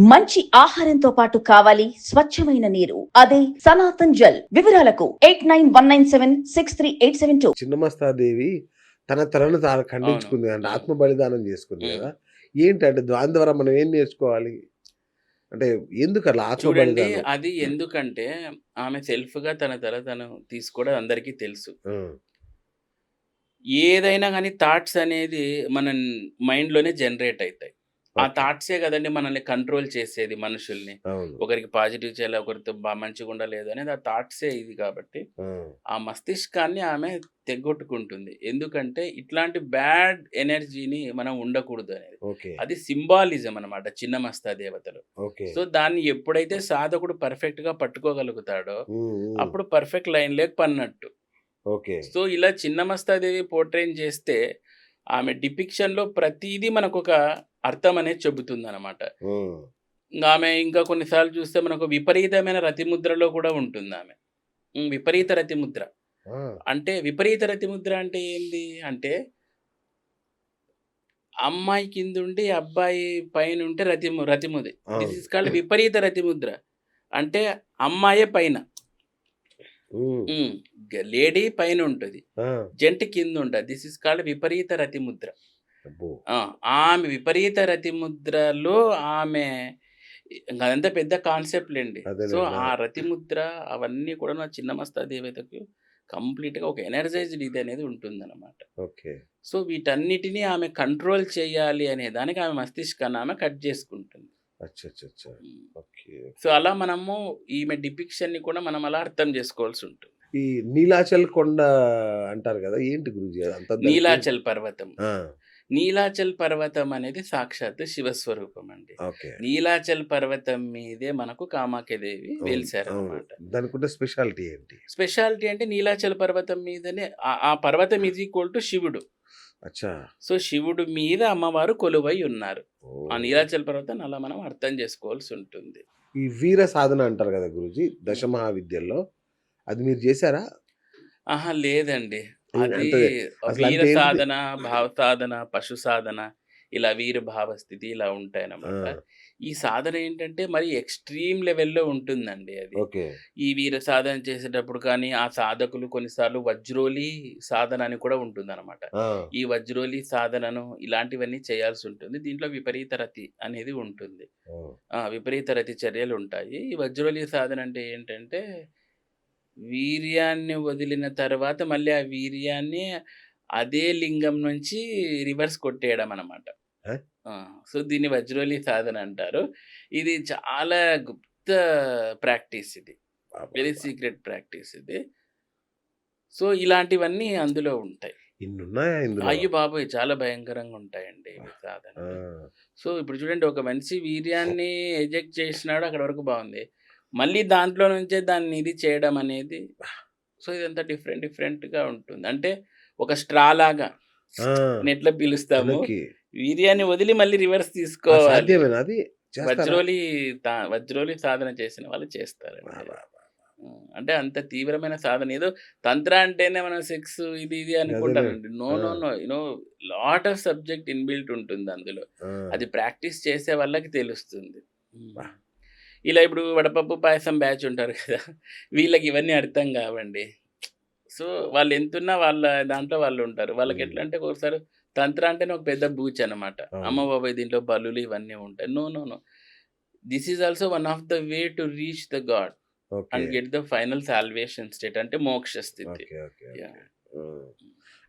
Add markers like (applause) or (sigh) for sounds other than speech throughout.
మంచి ఆహారంతో పాటు కావాలి స్వచ్ఛమైన నీరు. అదే సనాతన్ జల్. వివరాలకు eight nine one nine seven six three eight seven two. Chhinnamastadevi తన తలను తాను ఖండించుకుంది అంటే. ఆత్మ బలిదానం చేసుకుంది. కదా. ఏంటంటే దాని ద్వారా మనం ఏం నేర్చుకోవాలి? అంటే ఎందుకు అట్లా ఆత్మ చూడండి అది ఎందుకంటే ఆమె సెల్ఫ్గా తన తల తను తీసుకోవడం అందరికీ తెలుసు. ఏదైనా కానీ థాట్స్ అనేది మన మైండ్లోనే జనరేట్ అవుతాయి. ఆ. థాట్సే కదండి మనల్ని కంట్రోల్ చేసేది మనుషుల్ని. ఒకరికి పాజిటివ్ చేయాలి ఒకరితో మంచిగా ఉండలేదు అనేది ఆ థాట్సే ఇది కాబట్టి ఆ. మస్తిష్కాన్ని ఆమె తెగొట్టుకుంటుంది. ఎందుకంటే ఇట్లాంటి బ్యాడ్ ఎనర్జీని మనం ఉండకూడదు అనేది. అది సింబాలిజం అన్నమాట చిన్న మస్తా దేవతలు. సో దాన్ని ఎప్పుడైతే సాధకుడు పర్ఫెక్ట్గా పట్టుకోగలుగుతాడో అప్పుడు పర్ఫెక్ట్ లైన్ లేక పన్నట్టు. ఓకే. సో ఇలా చిన్న మస్తాదేవి పోర్ట్రైన్ చేస్తే ఆమె డిపిక్షన్లో ప్రతిదీ మనకు ఒక అర్థం అనేది చెబుతుంది అనమాట ఆమె ఇంకా కొన్నిసార్లు చూస్తే మనకు విపరీతమైన రతిముద్రలో కూడా ఉంటుంది ఆమె. విపరీత రతిముద్ర. అంటే విపరీత రతిముద్ర అంటే ఏంది? అంటే అమ్మాయి కింద ఉండి అబ్బాయి పైన ఉంటే రతిము రతిముది. దిస్ ఇస్ కాల్డ్ విపరీత రతిముద్ర. అంటే అమ్మాయే పైన. లేడీ పైన ఉంటుంది జంట కింద ఉంటుంది దిస్ ఇస్ కాల్డ్ విపరీత రతిముద్ర. ఆమె విపరీత రతిముద్రలో ఆమె అదంతా పెద్ద కాన్సెప్ట్ అండి అదేలే, సో ఆ. ఆ రతిముద్ర అవన్నీ కూడా నా చిన్న మస్తా దేవతకు కంప్లీట్గా ఒక ఎనర్జైజ్డ్ ఇది అనేది ఉంటుంది అనమాట ఓకే. సో వీటన్నిటిని ఆమె కంట్రోల్ చేయాలి అనే దానికి ఆమె మస్తిష్కాన్ని ఆమె కట్ చేసుకుంటుంది. సో అలా మనము ఈమె డిపిక్షన్ని కూడా మనం అలా అర్థం చేసుకోవాల్సి ఉంటుంది. ఈ నీలాచల్ కొండ అంటారు కదా ఏంటి గురుజీ నీలాచల్ పర్వతం. నీలాచల్ పర్వతం అనేది సాక్షాత్ శివస్వరూపం అండి ఓకే. నీలాచల్ పర్వతం మీదే మనకు కామాఖ్యదేవి వెలిసారు. అనమాట దానికి స్పెషాలిటీ ఏంటి? స్పెషాలిటీ అంటే నీలాచల్ పర్వతం మీదనే ఆ- పర్వతం ఈజ్ ఈక్వల్ టు శివుడు. అచ్చా. సో శివుడు మీద అమ్మవారు కొలువై ఉన్నారు. ఆ నీలాచల్ పర్వతాన్ని అలా మనం అర్థం చేసుకోవాల్సి ఉంటుంది. ఈ వీర సాధన అంటారు కదా గురుజీ దశ మహావిద్యల్లో అది మీరు చేశారా? ఆహా లేదండి. వీర? సాధన భావ సాధన పశు సాధన ఇలా వీర భావ స్థితి ఇలా ఉంటాయి అన్నమాట ఆ, ఈ సాధన ఏంటంటే మరి ఎక్స్ట్రీమ్ లెవెల్లో ఉంటుందండి అది. ఈ వీర సాధన చేసేటప్పుడు కానీ ఆ సాధకులు కొన్నిసార్లు వజ్రోలి సాధన అని కూడా ఉంటుంది అనమాట ఈ వజ్రోలి సాధనను ఇలాంటివన్నీ చేయాల్సి ఉంటుంది. దీంట్లో విపరీత రతి అనేది ఉంటుంది. విపరీత రతి చర్యలు ఉంటాయి. ఈ వజ్రోలి సాధన అంటే ఏంటంటే వీర్యాన్ని వదిలిన తర్వాత మళ్ళీ ఆ వీర్యాన్ని అదే లింగం నుంచి రివర్స్ కొట్టేయడం అనమాట? సో దీన్ని వజ్రోలి సాధన అంటారు. ఇది చాలా గుప్త ప్రాక్టీస్ ఇది. వెరీ. సీక్రెట్ ప్రాక్టీస్ ఇది. సో ఇలాంటివన్నీ అందులో ఉంటాయి. అయ్యో బాబోయ్! చాలా భయంకరంగా ఉంటాయండి సాధన సో ఇప్పుడు చూడండి ఒక మనిషి వీర్యాన్ని ఎజెక్ట్ చేసినాడు అక్కడ వరకు బాగుంది. మళ్ళీ దాంట్లో నుంచే దాన్ని ఇది చేయడం అనేది సో ఇదంతా డిఫరెంట్ డిఫరెంట్గా ఉంటుంది. అంటే ఒక స్ట్రా లాగా ఆ, నెట్ల పిలుస్తాము. వీర్యాన్ని వదిలి మళ్ళీ రివర్స్ తీసుకోవాలి. అది చేస్తారా? వజ్రోలి వజ్రోలి సాధన చేసిన వాళ్ళు ఉం, అంటే అంత తీవ్రమైన సాధన. ఏదో తంత్ర అంటేనే మనం సెక్స్ ఇది ఇది అనుకుంటారండి no no. No. You know lot of subject inbuilt ఉంటుంది అందులో. అది ప్రాక్టీస్ చేసే వాళ్ళకి తెలుస్తుంది. ఇలా ఇప్పుడు వడపప్పు పాయసం బ్యాచ్ ఉంటారు కదా వీళ్ళకి ఇవన్నీ అర్థం కావండి. సో వాళ్ళు ఎంతున్నా వాళ్ళ దాంట్లో వాళ్ళు ఉంటారు. వాళ్ళకి ఎట్లా అంటే ఒకసారి తంత్ర అంటేనే ఒక పెద్ద బూచ్ అనమాట. అమ్మ బాబాయ్ దీంట్లో బలులు ఇవన్నీ ఉంటాయి. No no no. This is also one of the way to reach the God and get the final salvation state అంటే మోక్ష స్థితి.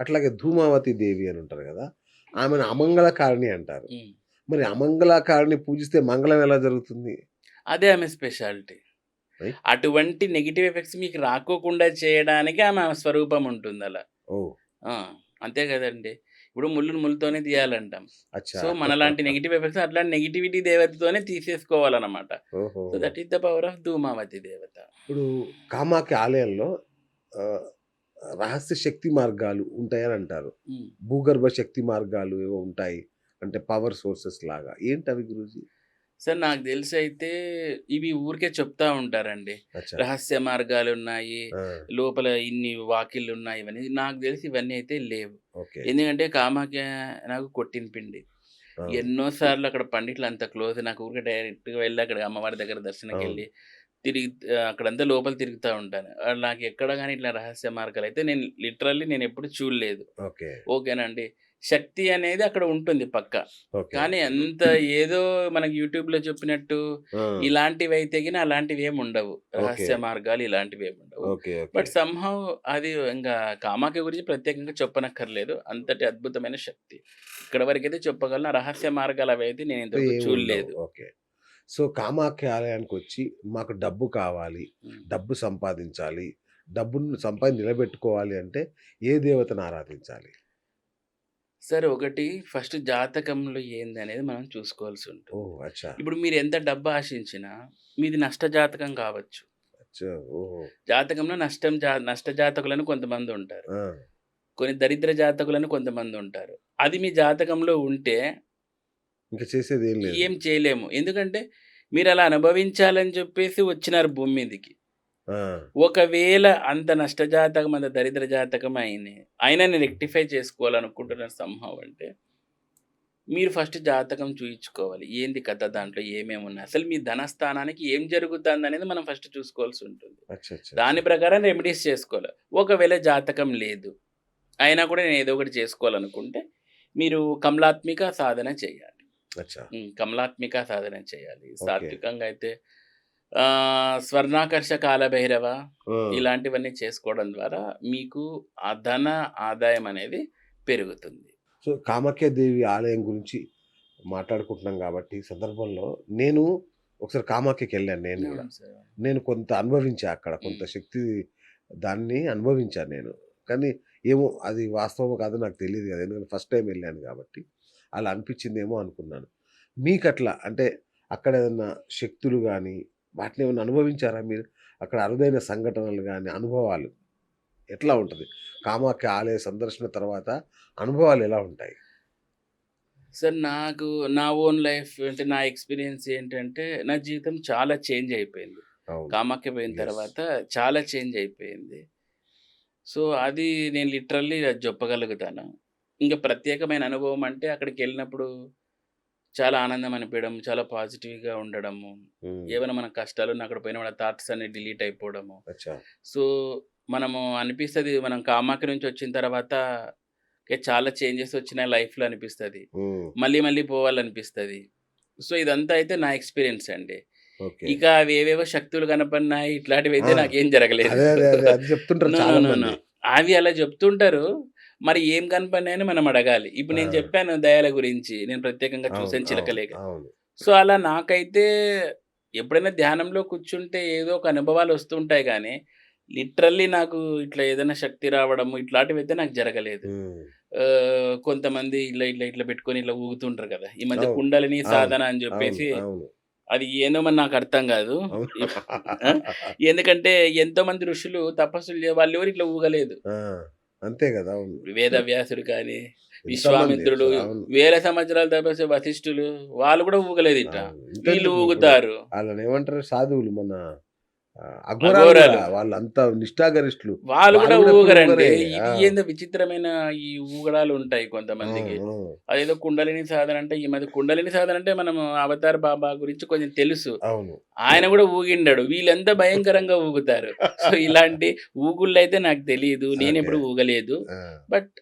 అట్లాగే ధూమావతి దేవి అని ఉంటారు కదా ఆమెను అమంగళకారిణి అంటారు. మరి అమంగళకారిణి పూజిస్తే మంగళం ఎలా జరుగుతుంది? అదే ఆమె స్పెషాలిటీ. అటువంటి నెగిటివ్ ఎఫెక్ట్స్ మీకు రాకోకుండా చేయడానికి ఆమె స్వరూపం ఉంటుంది అలా అంతే కదండి. ఇప్పుడు ముళ్ళును ముళ్ళుతోనే తీయాలంటాం. సో మనలాంటి (laughs) నెగిటివ్ ఎఫెక్ట్స్ అట్లాంటి నెగిటివిటీ దేవతతోనే తీసేసుకోవాలన్నమాట. So that is the power of Dhumavati దేవత. ఇప్పుడు కామాఖ్య ఆలయంలో రహస్య శక్తి మార్గాలు ఉంటాయని అంటారు. భూగర్భ శక్తి మార్గాలు ఏవో ఉంటాయి. అంటే పవర్ సోర్సెస్ లాగా. ఏంటి అవి గురుజీ? సార్ నాకు తెలిసి అయితే ఇవి ఊరికే చెప్తా ఉంటారండి. రహస్య మార్గాలు ఉన్నాయి లోపల ఇన్ని వాకిళ్ళు ఉన్నాయి ఇవన్నీ. నాకు తెలిసి ఇవన్నీ అయితే లేవు. ఎందుకంటే కామాఖ్య నాకు కొట్టిన పిండి. ఎన్నో సార్లు అక్కడ పండిట్లు అంత క్లోజ్. నాకు ఊరికే డైరెక్ట్గా వెళ్ళి అక్కడ అమ్మవారి దగ్గర దర్శనంకి. వెళ్ళి తిరిగి అక్కడంతా లోపల తిరుగుతూ ఉంటాను. నాకు ఎక్కడ కానీ ఇట్లా రహస్య మార్గాలు అయితే నేను లిటరల్లీ నేను ఎప్పుడు చూడలేదు. ఓకే. ఓకేనండి. శక్తి అనేది అక్కడ ఉంటుంది పక్క. కానీ అంత ఏదో మనకి యూట్యూబ్లో చెప్పినట్టు ఇలాంటివి అయితే గిన అలాంటివి ఏమి ఉండవు రహస్య. మార్గాలు ఇలాంటివి ఏమి ఉండవు బట్ సంహవ్ అది ఇంకా కామాఖ్య గురించి ప్రత్యేకంగా చెప్పనక్కర్లేదు. అంతటి అద్భుతమైన శక్తి. ఇక్కడ వరకు అయితే చెప్పగలను రహస్య మార్గాలు అవి అయితే నేను ఇంతవరకు చూడలేదు. సో కామాఖ్య ఆలయానికి వచ్చి మాకు డబ్బు కావాలి. డబ్బు సంపాదించాలి డబ్బును సంపాదించి నిలబెట్టుకోవాలి అంటే ఏ దేవతను ఆరాధించాలి? సరే ఒకటి ఫస్ట్ జాతకంలో ఏంది అనేది మనం చూసుకోవాల్సి ఉంటుంది. ఇప్పుడు మీరు ఎంత డబ్బు ఆశించినా మీది నష్ట జాతకం కావచ్చు. జాతకంలో నష్టం నష్ట జాతకులని కొంతమంది ఉంటారు. కొన్ని దరిద్ర జాతకులని కొంతమంది ఉంటారు. అది మీ జాతకంలో ఉంటే ఇంకా చేసేది ఏం చేయలేము. ఎందుకంటే మీరు అలా అనుభవించాలని చెప్పేసి వచ్చినారు భూమి మీదకి. ఒకవేళ అంత నష్ట జాతకం అంత దరిద్ర జాతకం అయిన అయినా నేను రెక్టిఫై చేసుకోవాలనుకుంటున్నాను సంభవం అంటే మీరు ఫస్ట్ జాతకం చూయించుకోవాలి. ఏంది కథ దాంట్లో? ఏమేమి ఉన్నాయి? అసలు మీ ధనస్థానానికి ఏం జరుగుతుంది అనేది మనం ఫస్ట్ చూసుకోవాల్సి ఉంటుంది. దాని ప్రకారం రెమెడీస్ చేసుకోవాలి. ఒకవేళ జాతకం లేదు అయినా కూడా నేను ఏదో ఒకటి చేసుకోవాలనుకుంటే మీరు కమలాత్మిక సాధన చేయాలి. కమలాత్మిక సాధన చేయాలి. సాత్వికంగా అయితే స్వర్ణాకర్ష కాలభైరవ ఇలాంటివన్నీ చేసుకోవడం ద్వారా మీకు ఆ ధన ఆదాయం అనేది పెరుగుతుంది. సో కామాఖ్య దేవి ఆలయం గురించి మాట్లాడుకుంటున్నాం కాబట్టి సందర్భంలో నేను ఒకసారి కామాఖ్యకి వెళ్ళాను నేను కూడా. నేను కొంత అనుభవించా అక్కడ కొంత. శక్తి దాన్ని అనుభవించాను నేను. కానీ ఏమో అది వాస్తవం కాదో నాకు తెలియదు కదా ఎందుకంటే ఫస్ట్ టైం వెళ్ళాను కాబట్టి అలా అనిపించిందేమో అనుకున్నాను. మీకు అట్లా అంటే అక్కడ ఏదన్నా శక్తులు కానీ వాటిని ఏమైనా అనుభవించారా మీరు? అక్కడ అరుదైన సంఘటనలు కానీ అనుభవాలు ఎట్లా ఉంటుంది? కామాఖ్య ఆలయ సందర్శన తర్వాత అనుభవాలు ఎలా ఉంటాయి? సార్ నాకు నా ఓన్ లైఫ్ అంటే నా ఎక్స్పీరియన్స్ ఏంటంటే నా జీవితం చాలా చేంజ్ అయిపోయింది. కామాఖ్య పోయిన. తర్వాత చాలా చేంజ్ అయిపోయింది. సో అది నేను లిటరల్లీ అది చెప్పగలుగుతాను ఇంకా ప్రత్యేకమైన అనుభవం అంటే అక్కడికి వెళ్ళినప్పుడు చాలా ఆనందం అనిపించడం చాలా పాజిటివ్గా ఉండడము. ఏమైనా మన కష్టాలు అక్కడ పోయిన మన థాట్స్ అన్ని డిలీట్ అయిపోవడము. సో మనము అనిపిస్తుంది మనం కామాఖ్య నుంచి వచ్చిన తర్వాత "ఓకే, చాలా చేంజెస్ వచ్చినాయి లైఫ్లో అనిపిస్తుంది. మళ్ళీ మళ్ళీ పోవాలనిపిస్తుంది. సో ఇదంతా అయితే నా ఎక్స్పీరియన్స్ అండి. ఇక అవి ఏవేవో శక్తులు కనపడినాయి ఇట్లాంటివి అయితే నాకేం జరగలేదు. (laughs) అవి అలా చెప్తుంటారు. మరి ఏం కనపడినాయని మనం అడగాలి. ఇప్పుడు నేను. చెప్పాను దయాల గురించి నేను ప్రత్యేకంగా చూసాను చిలకలేక. సో అలా నాకైతే ఎప్పుడైనా ధ్యానంలో కూర్చుంటే ఏదో ఒక అనుభవాలు వస్తుంటాయి కానీ లిటరల్లీ నాకు ఇట్లా ఏదైనా శక్తి రావడము ఇట్లాంటివి అయితే నాకు జరగలేదు. కొంతమంది ఇట్లా ఇట్లా ఇట్లా పెట్టుకొని ఇట్లా ఊగుతుంటారు కదా. ఈ మధ్య కుండలిని సాధన అని చెప్పేసి అది ఏందో మరి నాకు అర్థం కాదు. ఎందుకంటే ఎంతో మంది ఋషులు తపస్సులు వాళ్ళు ఎవరు ఇట్లా ఊగలేదు. అంతే కదా వేద వ్యాసుడు కానీ విశ్వామిత్రుడు వేల సంవత్సరాలు తపస్సు వశిష్ఠులు వాళ్ళు కూడా ఊగలేదు ఇట్లా. వీళ్ళు ఊగుతారు. వాళ్ళని ఏమంటారు? సాధువులు మన అఘోరాలు వాళ్ళంతా నిష్ఠాగరిష్ఠులు. వాళ్ళు కూడా ఊగరండి. ఇది. ఏందో విచిత్రమైన ఈ ఊగడాలు ఉంటాయి కొంతమందికి. అదేదో కుండలిని సాధన అంటే ఈ మధ్య కుండలిని సాధన అంటే మనం అవతార్ బాబా గురించి కొంచెం తెలుసు. ఆయన కూడా ఊగిండాడు. వీళ్ళంతా భయంకరంగా ఊగుతారు. సో ఇలాంటి ఊగుళ్ళు అయితే నాకు తెలియదు నేను ఎప్పుడు. ఊగలేదు. But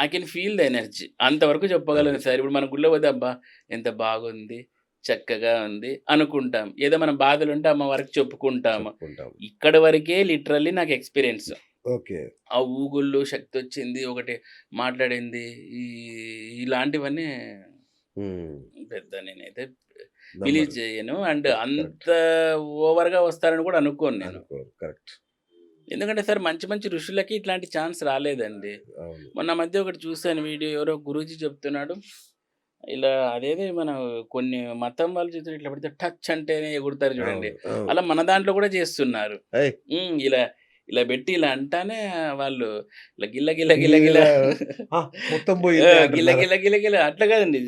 I can feel the energy. అంతవరకు చెప్పగలను సార్. ఇప్పుడు మన గుళ్ళో పోతే అబ్బా ఎంత బాగుంది. చక్కగా ఉంది. అనుకుంటాం. ఏదో మన బాధలు ఉంటే అమ్మ వరకు చెప్పుకుంటాం చెప్పుకుంటాం ఇక్కడ వరకే లిటరల్లీ నాకు ఎక్స్పీరియన్స్. ఓకే. ఆ ఊగుళ్ళు శక్తి వచ్చింది ఒకటి మాట్లాడింది ఈ ఇలాంటివన్నీ పెద్ద నేనైతే. బిలీవ్ చేయను. అండ్. అంత ఓవర్గా వస్తారని కూడా అనుకోను నేను. కరెక్ట్. ఎందుకంటే సార్ మంచి మంచి ఋషులకి ఇట్లాంటి ఛాన్స్ రాలేదండి. మొన్న మధ్య ఒకటి చూశాను వీడియో. ఎవరో గురూజీ చెప్తున్నాడు. ఇలా అదేదే మన కొన్ని మతం వాళ్ళు చూస్తే ఇట్లా పడితే టచ్ అంటేనే ఎగురుతారు చూడండి. అలా మన దాంట్లో కూడా చేస్తున్నారు. ఇలా ఇలా పెట్టి ఇలా అంటానే వాళ్ళు ఇలా గిల్ల గిల్ల గిల్ల గిల్ల. మొత్తం (laughs) గిల్ల. గిల్ల గిల్ల గిల్ల. అట్లా కాదండి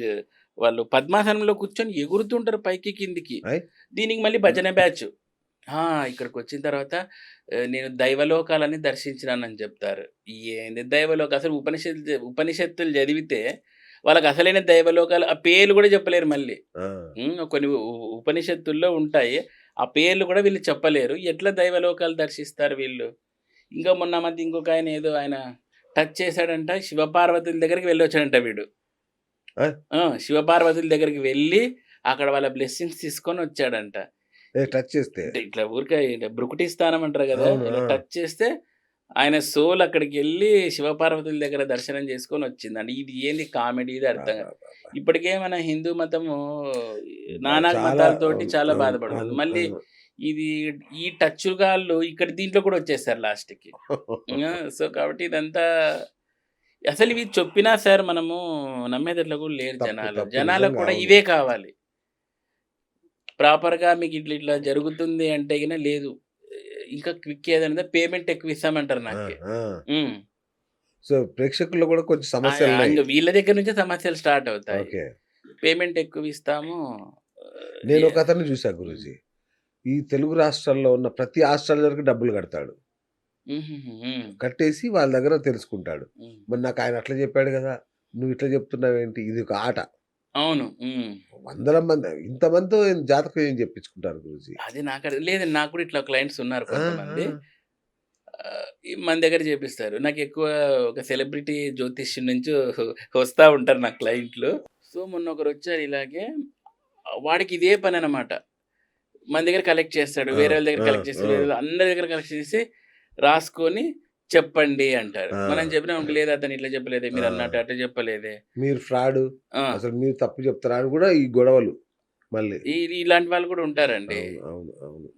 వాళ్ళు పద్మాసనంలో కూర్చొని ఎగురుతుంటారు పైకి కిందికి. దీనికి మళ్ళీ భజన బ్యాచ్. ఇక్కడికి వచ్చిన తర్వాత నేను దైవలోకాలని దర్శించినానని చెప్తారు. ఏంది దైవలోక? అసలు ఉపనిషత్తు ఉపనిషత్తులు చదివితే వాళ్ళకి అసలైన దైవలోకాలు ఆ పేర్లు కూడా చెప్పలేరు మళ్ళీ. కొన్ని ఉపనిషత్తుల్లో ఉంటాయి. ఆ పేర్లు కూడా వీళ్ళు చెప్పలేరు. ఎట్లా దైవలోకాలు దర్శిస్తారు వీళ్ళు? ఇంకా మొన్న మధ్య ఇంకొక ఆయన ఏదో ఆయన టచ్ చేశాడంట శివపార్వతుల దగ్గరికి వెళ్ళి వచ్చాడంట వీడు శివపార్వతుల దగ్గరికి వెళ్ళి అక్కడ వాళ్ళ బ్లెస్సింగ్స్ తీసుకొని వచ్చాడంట. టచ్ చేస్తే? ఇట్లా ఊరికే బ్రుకుటి స్థానం అంటారు కదా. టచ్ చేస్తే ఆయన సోల్ అక్కడికి వెళ్ళి శివపార్వతుల దగ్గర దర్శనం చేసుకొని వచ్చిందండి. ఇది ఏంది కామెడీ? ఇది అర్థం కాదు. ఇప్పటికే మన హిందూ మతము నానా మతాలతోటి చాలా బాధపడుతుంది మళ్ళీ. ఇది ఈ టచ్ గాళ్ళు ఇక్కడ దీంట్లో కూడా వచ్చేస్తారు లాస్ట్కి. (laughs) సో కాబట్టి ఇదంతా అసలు ఇవి చెప్పినా సార్ మనము నమ్మేదట్లా కూడా లేరు జనాలు. జనాలకు కూడా. ఇవే కావాలి. ప్రాపర్గా మీకు ఇట్లా ఇట్లా జరుగుతుంది అంటే లేదు. ఇంకా క్విక్ ఏదైనా పేమెంట్ ఎక్కువ ఇస్తామంటారు నాకు. సో ప్రేక్షకుల్లో కూడా కొంచెం సమస్యలు వీళ్ళ దగ్గర నుంచే సమస్యలు స్టార్ట్ అవుతాయి. పేమెంట్ ఎక్కువ ఇస్తాము. నేను ఒక అతన్ని చూసా గురుజీ. ఈ తెలుగు రాష్ట్రాల్లో ఉన్న ప్రతి ఆస్ట్రేలియర్కి డబ్బులు కడతాడు. కట్టేసి వాళ్ళ దగ్గర తెలుసుకుంటాడు. మరి నాకు ఆయన అట్లా చెప్పాడు కదా. నువ్వు ఇట్లా చెప్తున్నావేంటి? ఇది ఒక ఆట. అవును. వందల మంది ఇంతమందితో ఏం జాతకం ఏం చెప్పించుకుంటారు గురుజీ? అది నాకు లేదు నాకు కూడా ఇట్లా క్లయింట్స్ ఉన్నారు కొంతమంది. మన దగ్గర చేపిస్తారు. నాకు ఎక్కువ ఒక సెలబ్రిటీ జ్యోతిష్యం నుంచి వస్తూ ఉంటారు నా క్లయింట్లు. సో మొన్న ఒకరు వచ్చారు ఇలాగే. వాడికి ఇదే పని అనమాట మన దగ్గర కలెక్ట్ చేస్తాడు వేరే వాళ్ళ దగ్గర కలెక్ట్ చేస్తాడు అందరి దగ్గర కలెక్ట్ చేసి రాసుకొని చెప్పండి అంటారు. మనం చెప్పినా లేదు అతను ఇట్లా చెప్పలేదే మీరు. అన్నట్టు అట్లా చెప్పలేదే. మీరు ఫ్రాడ్ ఆ, అసలు మీరు తప్పు చెప్తారా అని కూడా ఈ గొడవలు మళ్ళీ. ఇలాంటి వాళ్ళు కూడా ఉంటారండి. అవును అవును.